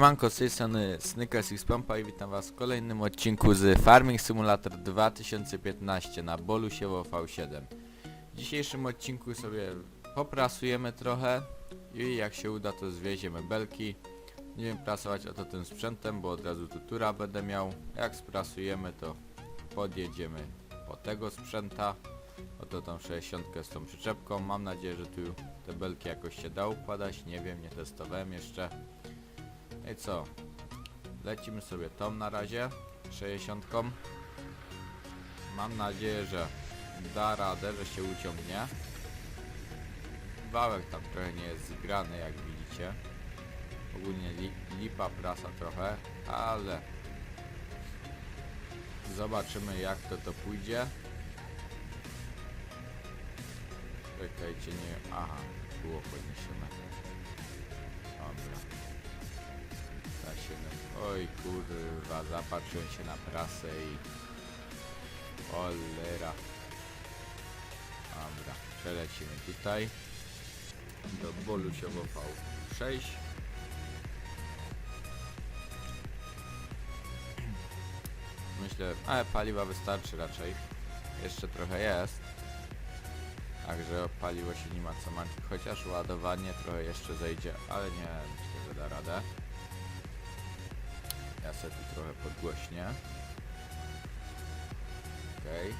Siemanko, z tej strony Snickers X Pompa i witam was w kolejnym odcinku z Farming Simulator 2015 na Bolusiewo V7. W dzisiejszym odcinku sobie poprasujemy trochę i jak się uda to zwieziemy belki. Nie wiem prasować oto tym sprzętem, bo od razu tu tura będę miał. Jak sprasujemy to podjedziemy po tego sprzęta. Oto tą 60 z tą przyczepką. Mam nadzieję, że tu te belki jakoś się da układać. Nie wiem, nie testowałem jeszcze. I co? Lecimy sobie tą na razie, 60. Mam nadzieję, że da radę, że się uciągnie. Wałek tam trochę nie jest zgrany, jak widzicie. Ogólnie li, lipa prasa trochę, ale zobaczymy jak to to pójdzie. Czekajcie, nie... Aha, było podniesione. Oj kurwa, zapatrzyłem się na prasę i... Cholera. Dobra, przelecimy tutaj. Do Bolusiowo V6. Myślę, ale paliwa wystarczy raczej. Jeszcze trochę jest. Także paliwo się nie ma co martwić, chociaż ładowanie trochę jeszcze zejdzie, ale nie, myślę, że da radę. Ja sobie tu trochę podgłośnię. Okej.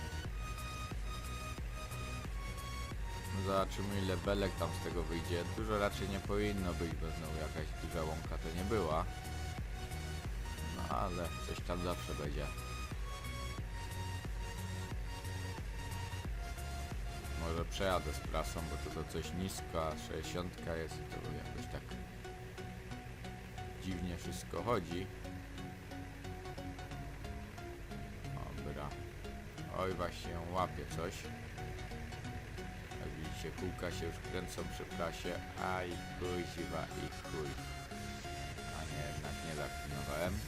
No Zobaczymy ile belek tam z tego wyjdzie. Dużo raczej nie powinno być, bo znowu jakaś duża łąka to nie była. No ale coś tam zawsze będzie. Może przejadę z prasą, bo to, to coś nisko, a 60 jest i to jakoś tak dziwnie wszystko chodzi. Oj, właśnie łapie coś. Jak widzicie, kółka się już kręcą przy prasie. Aj, kuźwa i chuj. A nie, jednak nie zaklinowałem.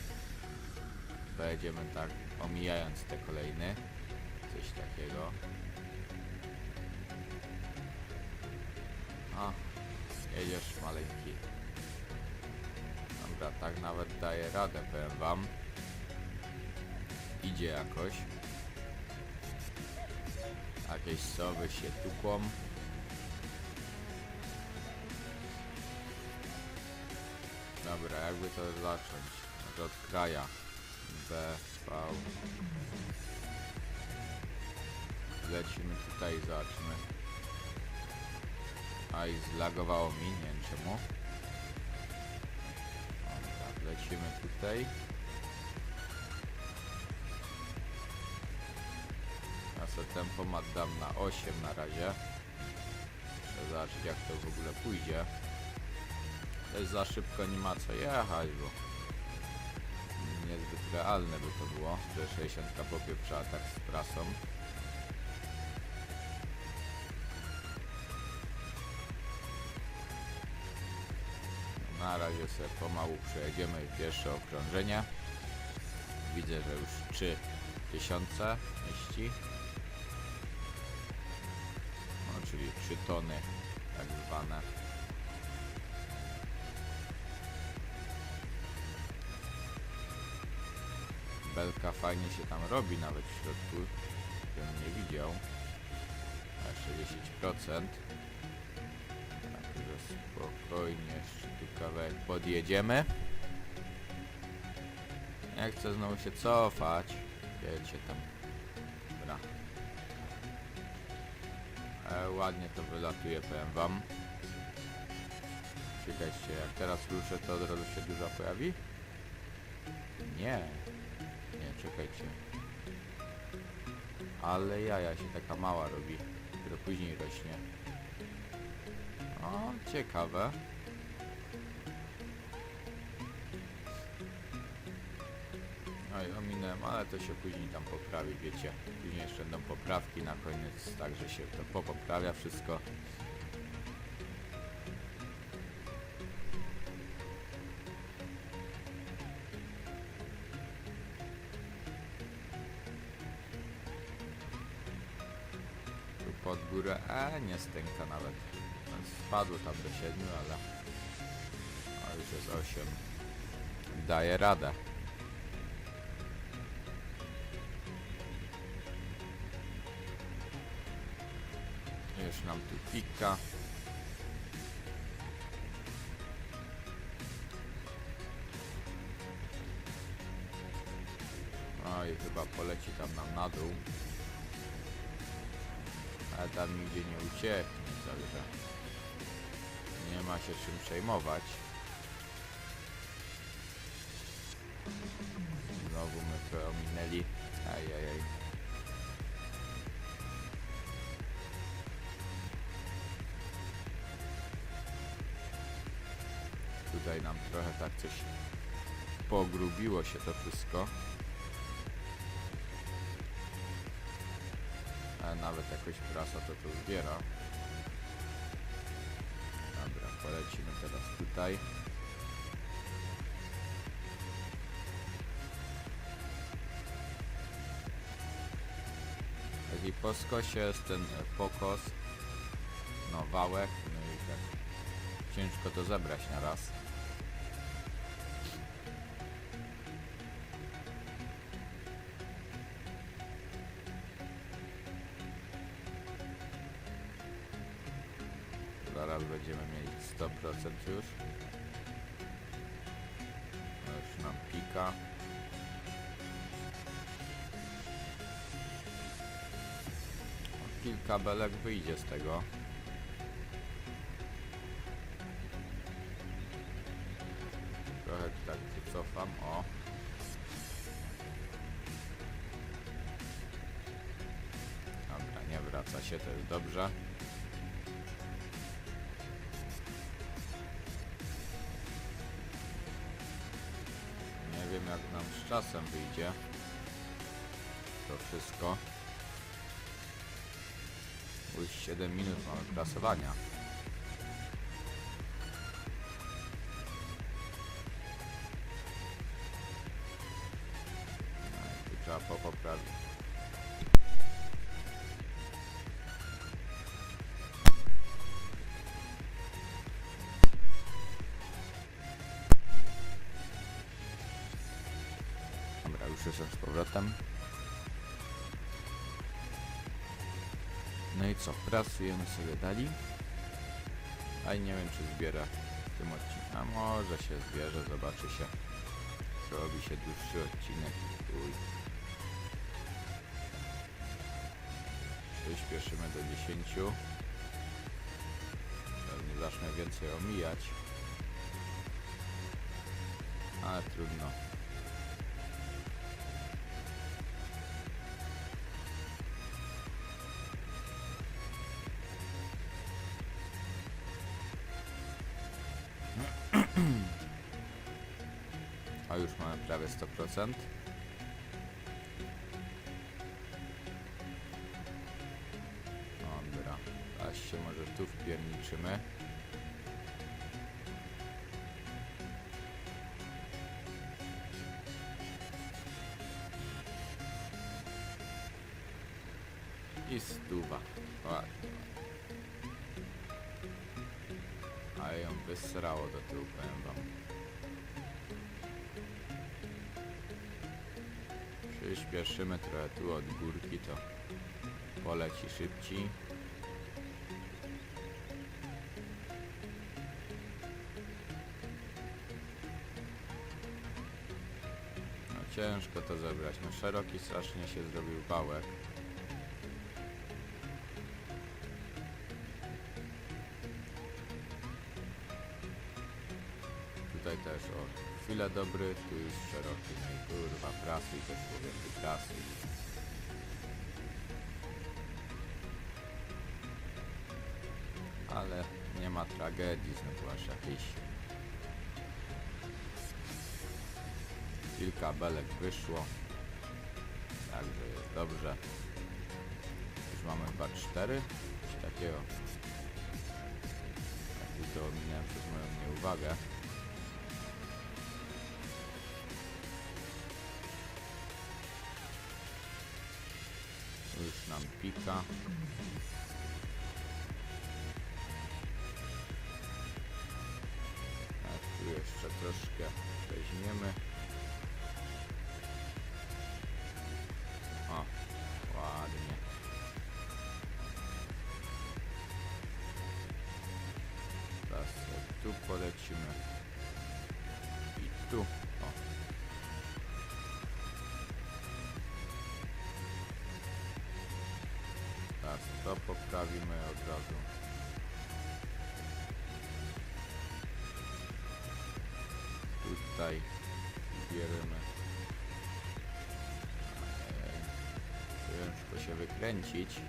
Pojedziemy tak, omijając te kolejny. Coś takiego. A, jedziesz maleńki. Dobra, tak nawet daje radę, powiem wam. Idzie jakoś. Jakieś sowy się tukłą. Dobra, jakby to zacząć? Może od kraja. B, V. Lecimy tutaj i zobaczymy. A i zlagowało mi, nie wiem czemu. Dobra, lecimy tutaj. Tempomat dam na 8 na razie. Zobaczyć jak to w ogóle pójdzie. Za szybko, nie ma co jechać, bo niezbyt realne by to było, że 60 popieprzała tak z prasą. Na razie sobie pomału przejedziemy pierwsze okrążenie. Widzę, że już 3000 mieści. No, czyli 3 tony tak zwane. Belka fajnie się tam robi nawet w środku. Bym nie widział. A 60%. Także spokojnie jeszcze tu kawałek podjedziemy. Nie chcę znowu się cofać. Wiecie tam. Dobra. E, ładnie to wylatuje, powiem wam. Czekajcie, jak teraz ruszę, to od razu się dużo pojawi? Nie. Nie, czekajcie. Ale jaja się taka mała robi. Dopiero później rośnie. O, ciekawe. No i ominąłem, ale to się później tam poprawi, wiecie. Jeszcze będą poprawki na koniec, także się to popoprawia wszystko. Tu pod górę, e, nie stęka nawet. Spadło tam do 7, ale... O, już jest 8. daje radę. Już nam tu pika. Oj, chyba poleci tam nam na dół. Ale tam nigdzie nie ucieknie, także nie ma się czym przejmować. Znowu my to ominęli. Ajajaj. Tutaj nam trochę tak coś pogrubiło się to wszystko. Ale nawet jakoś prasa to tu zbiera. Dobra, polecimy teraz tutaj. Taki po skosie jest ten e, pokos, no wałek, no i tak ciężko to zebrać na raz. Już. Już nam pika. Kilka belek wyjdzie z tego. Trochę tak cofam, o. Dobra, nie wraca się, to jest dobrze. Czasem wyjdzie to wszystko. Już 7 minut mamy prasowania. Już jestem z powrotem. No i co, pracujemy sobie dali. A nie wiem czy zbiera w tym odcinku. A może się zbierze, zobaczy się. Robi się dłuższy odcinek. Uj. Przyspieszymy do 10. Pewnie zacznę więcej omijać. Ale trudno. 100%. Dobra, się może tu wpierniczymy. I stuwa. Ładnie. Ale ją wysrało do tyłu, powiem wam. Przyspieszymy trochę tu od górki, to poleci szybciej. No ciężko to zebrać. No szeroki strasznie się zrobił wałek. Też o chwilę dobry, tu jest szeroki, no i kurwa prasuj też człowieku, prasuj. Ale nie ma tragedii, znowu aż jakieś kilka belek wyszło. Także jest dobrze. Już mamy chyba cztery, coś takiego. Tak to ominąłem przez moją nieuwagę. Pika. A tu jeszcze troszkę weźmiemy. O, ładnie. Teraz tu polecimy. I tu. Poprawimy od razu. Tutaj bierzemy. Ej, Ciężko się wykręcić.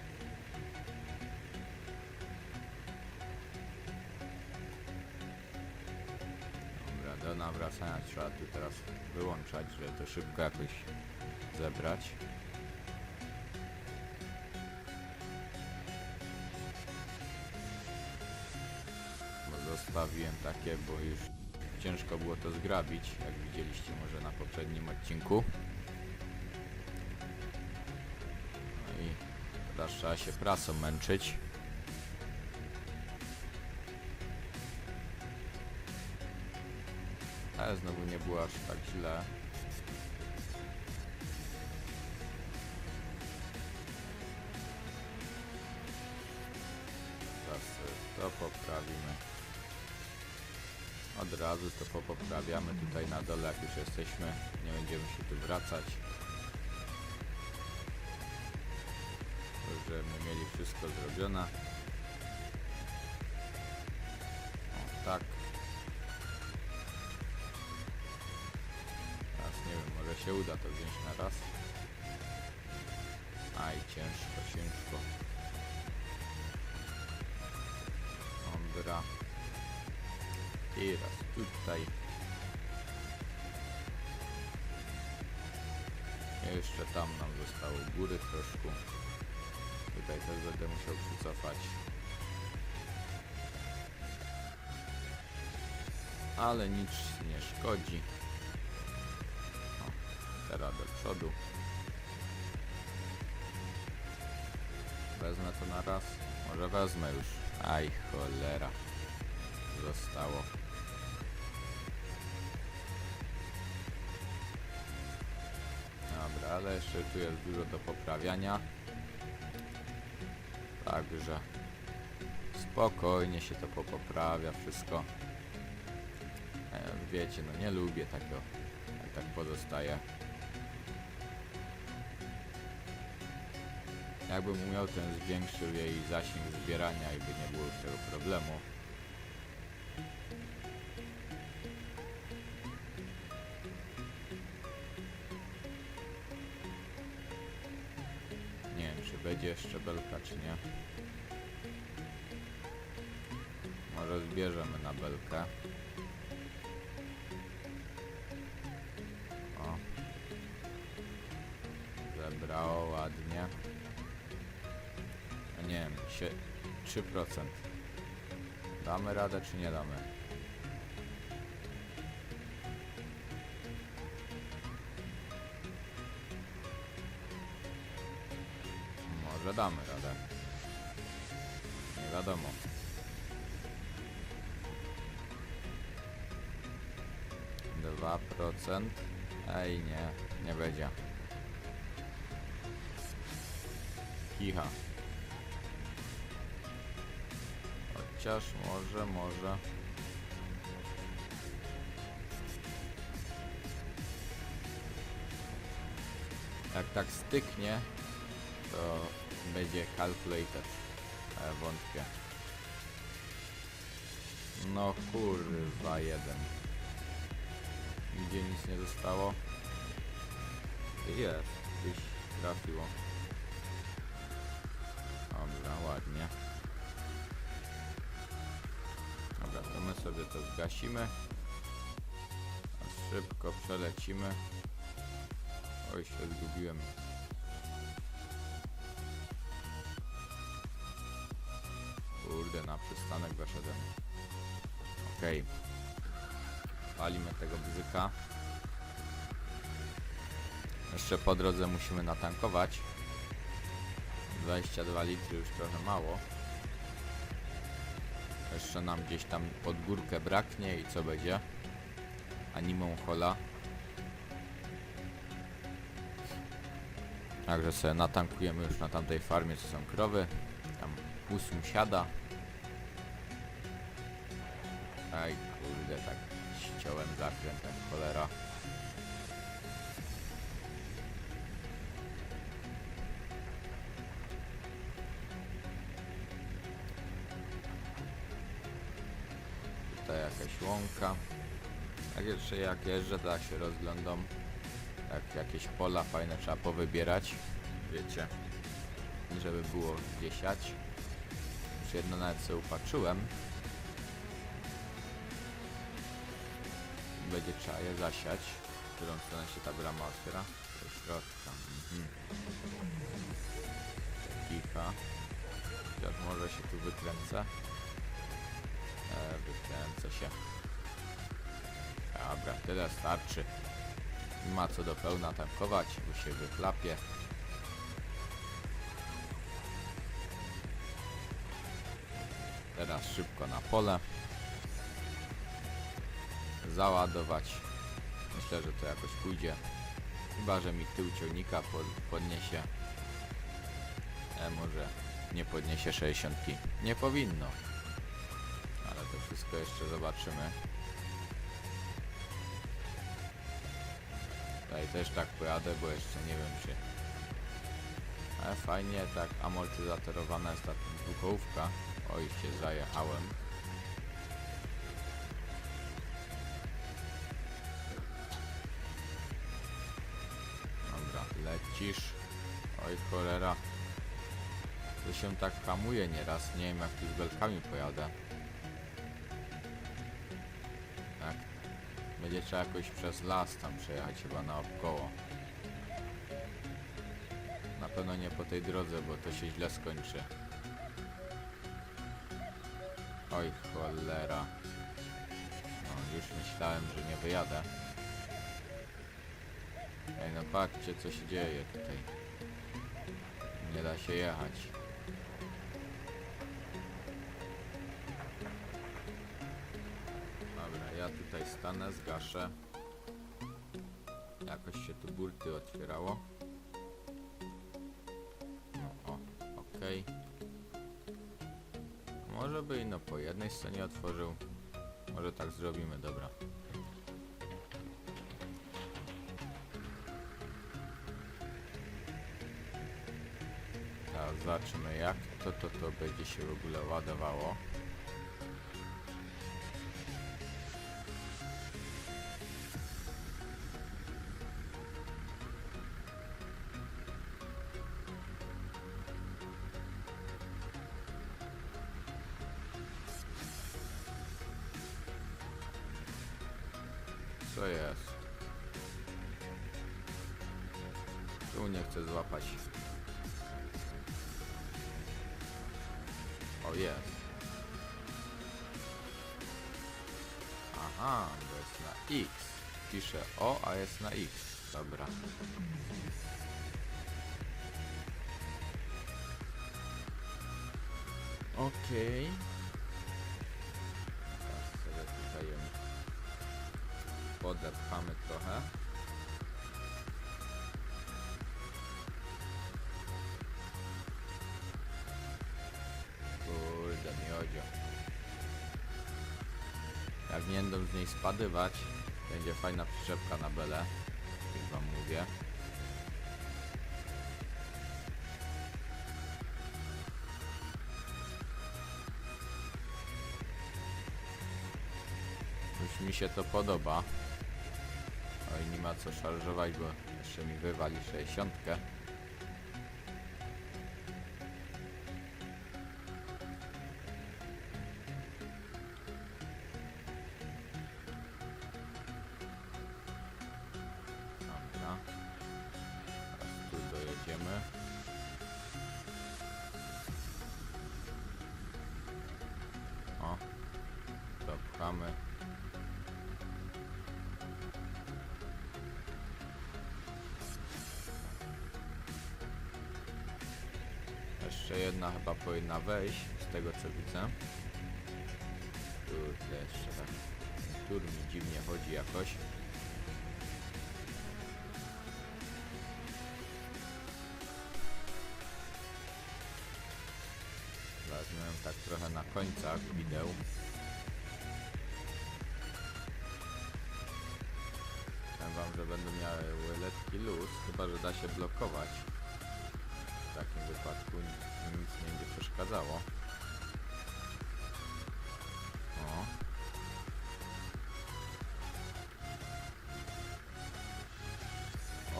Dobra, do nawracania trzeba tu teraz wyłączać, żeby to szybko jakoś zebrać. Takie, bo już ciężko było to zgrabić, jak widzieliście może na poprzednim odcinku. No i teraz trzeba się prasą męczyć. Ale znowu nie było aż tak źle. Od razu to popoprawiamy tutaj na dole jak już jesteśmy. Nie będziemy się tu wracać. Żebyśmy mieli wszystko zrobione. O, tak. Teraz nie wiem, może się uda to wziąć na raz. Aj, ciężko, ciężko. Dobra. I tutaj. Jeszcze tam nam zostało góry troszkę. Tutaj też będę musiał przycofać. Ale nic nie szkodzi. O, teraz do przodu. Wezmę to na raz. Może wezmę już. Aj, cholera. Zostało. Ale jeszcze tu jest dużo do poprawiania. Także spokojnie się to popoprawia wszystko. E, wiecie, no nie lubię takiego, jak tak pozostaje. Jakbym umiał, ten zwiększył jej zasięg zbierania i by nie było już tego problemu. Belka, czy nie. Może zbierzemy na belkę. O. Zebrało ładnie. Nie wiem, się 3%. Damy radę, czy nie damy? Może damy radę. Nie wiadomo. Dwa procent. Ej, nie, nie będzie. Kicha. Chociaż może, może. Jak tak styknie, to będzie calculated. Ale wątpię. No kurwa jeden. Nigdzie nic nie zostało. Jest, gdzieś trafiło. Dobra, ładnie. Dobra, to my sobie to zgasimy. A szybko przelecimy. Oj, się zgubiłem. Na przystanek weszedłem. Okej. Palimy tego bzyka. Jeszcze po drodze musimy natankować. 22 litry już trochę mało. Jeszcze nam gdzieś tam pod górkę braknie i co będzie? animą hola. Także sobie natankujemy już na tamtej farmie, co są krowy. Tam u sąsiada. Aj kurde, tak ściąłem zakręt jak cholera. Tutaj jakaś łąka. Jak jeszcze jak jeżdżę, to jak się rozglądam. Jak jakieś pola fajne trzeba powybierać. Wiecie. Żeby było gdzie siać. Już jedno nawet sobie upatrzyłem. Będzie trzeba je zasiać. W którą stronę się ta brama otwiera? Do środka. Mhm. Kicha. Może się tu wykręcę. E, wykręcę się. Dobra, tyle starczy. Ma co do pełna tankować, bo się wychlapie. Teraz szybko na pole. Załadować. Myślę, że to jakoś pójdzie. Chyba, że mi tył ciągnika pod, podniesie. E, może nie podniesie 60. Nie powinno. Ale to wszystko jeszcze zobaczymy. Tutaj też tak pojadę, bo jeszcze nie wiem czy... Ale fajnie tak amortyzatorowana jest ta dwukołówka. Oj, się zajechałem. Się tak hamuje nieraz, nie wiem jak tu z belkami pojadę. Tak. Będzie trzeba jakoś przez las tam przejechać chyba naokoło. Na pewno nie po tej drodze, bo to się źle skończy. Oj cholera. No już myślałem, że nie wyjadę. Ej no patrzcie co się dzieje tutaj. Nie da się jechać. Tutaj stanę, zgaszę. Jakoś się tu burty otwierało. O, okej. Może by i no po jednej stronie otworzył. Może tak zrobimy, dobra. Teraz zobaczymy jak to, to, to będzie się w ogóle ładowało. Okej. Teraz sobie tutaj ją podepchamy trochę. Kurde, miodzio. Jak nie będą z niej spadywać, będzie fajna przyczepka na belę. Jak wam mówię. Się to podoba. Oj, nie ma co szarżować, bo jeszcze mi wywali 60. Dobra. Teraz tu Jeszcze jedna chyba powinna wejść, z tego co widzę. Tu jeszcze tak Tur mi dziwnie chodzi jakoś. Wezmę tak trochę na końcach wideł. Powiem wam, że będą miały lekki luz, chyba że da się blokować. W takim wypadku ni- nic nie będzie przeszkadzało. O.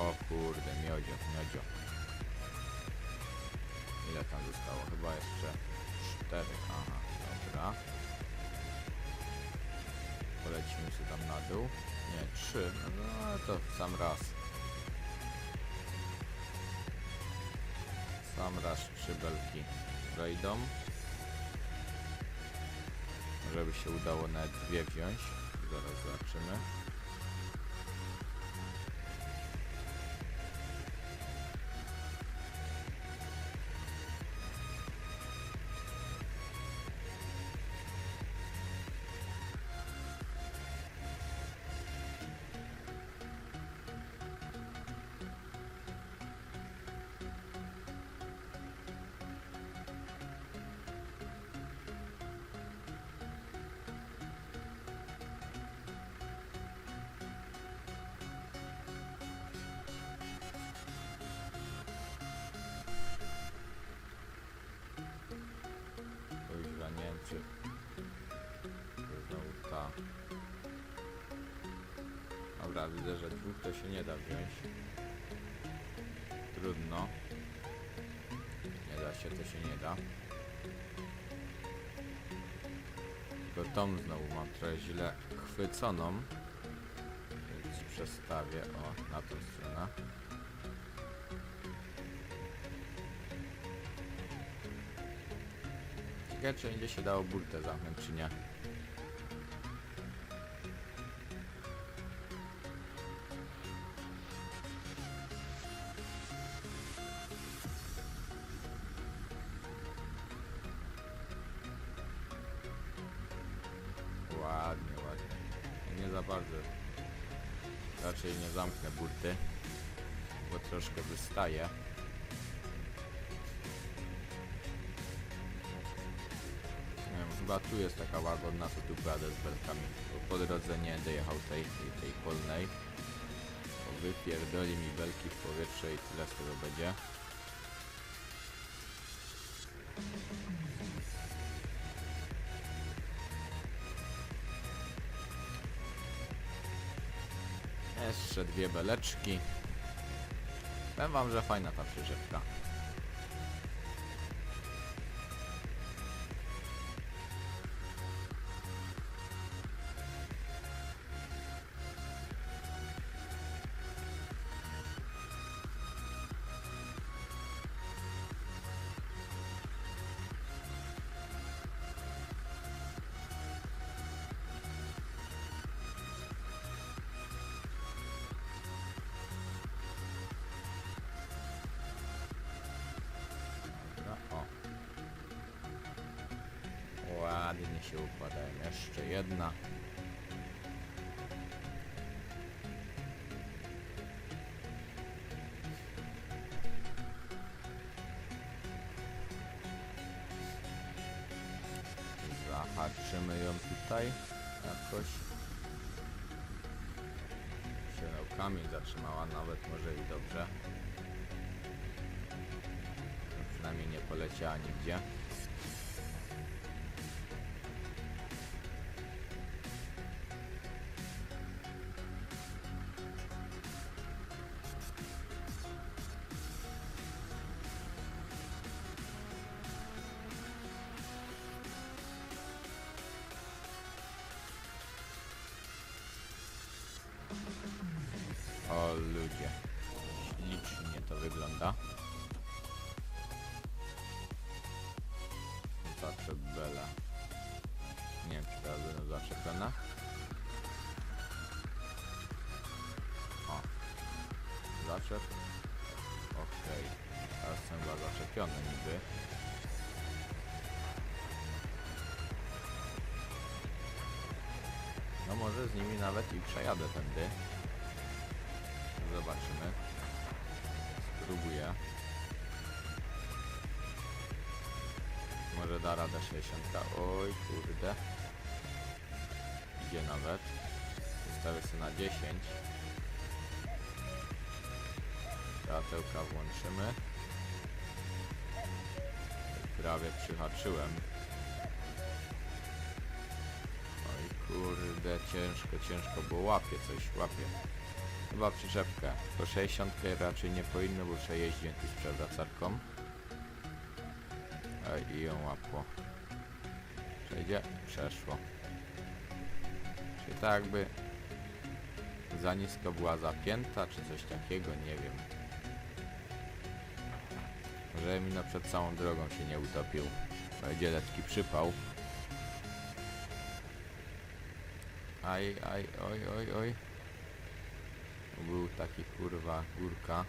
O kurde, miodzio, miodzio. Ile tam zostało? Chyba jeszcze cztery. Aha, dobra. Polecimy się tam na dół. Nie, trzy. No ale to w sam raz. Sam raz trzy belki wejdą. Może by się udało nawet dwie wziąć. Zaraz zobaczymy. Dobra, widzę, że dwóch to się nie da wziąć. Trudno. Nie da się, to się nie da. Tylko tą znowu mam trochę źle chwyconą. Więc przestawię, o, na tą stronę. Ciekawe, czy będzie się dało burtę zamknąć, czy nie. Powietrze i tyle z tego będzie. Jeszcze dwie beleczki. Powiem wam, że fajna ta przyrzewka. Zahaczymy ją tutaj jakoś. Się zatrzymała, nawet może i dobrze. Przynajmniej nie poleciała nigdzie. Zaczep. Okej. Teraz są chyba zaczepione niby. No może z nimi nawet i przejadę tędy. Zobaczymy. Spróbuję. Może da radę 60. Oj kurde. Idzie nawet. Ustawię sobie na 10. Światełka włączymy. Prawie przyhaczyłem. Oj kurde, ciężko, ciężko, bo łapie coś, łapie. Chyba przyczepkę. To 60 raczej nie powinno, bo trzeba jeździć z przewracarką. Ej, i ją łapło. Przejdzie? Przeszło. Czyli tak jakby za nisko była zapięta, czy coś takiego, nie wiem. Że mi no przed całą drogą się nie utopił. Będzie lekki przypał. Aj, aj, oj, oj, oj. Był taki kurwa górka.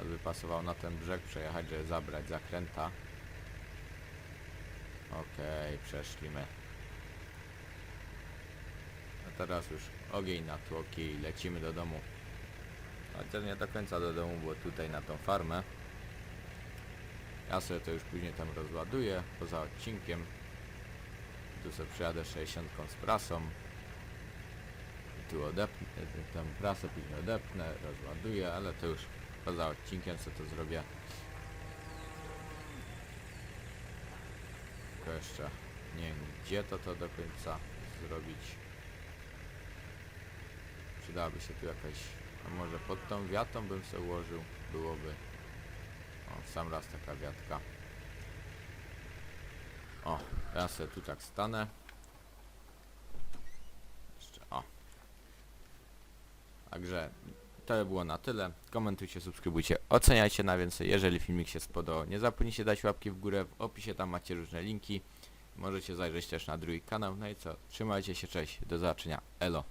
Aby pasował na ten brzeg przejechać, żeby zabrać zakręta. Okej, przeszliśmy. A teraz już ogień na tłoki i lecimy do domu. Chociaż nie do końca do domu, bo tutaj na tą farmę. Ja sobie to już później tam rozładuję, poza odcinkiem. Tu sobie przyjadę 60 z prasą. Tu odepnę, tę prasę później odepnę, rozładuję, ale to już poza odcinkiem sobie to zrobię. Tylko jeszcze nie wiem gdzie to to do końca zrobić. Przydałaby się tu jakaś, a może pod tą wiatą bym sobie ułożył, byłoby. O, w sam raz taka wiatka. O, ja tu tak stanę. Jeszcze, o. Także to by było na tyle. Komentujcie, subskrybujcie, oceniajcie na więcej. Jeżeli filmik się spodobał, nie zapomnijcie dać łapki w górę. W opisie tam macie różne linki. Możecie zajrzeć też na drugi kanał. No i co? Trzymajcie się, cześć. Do zobaczenia. Elo.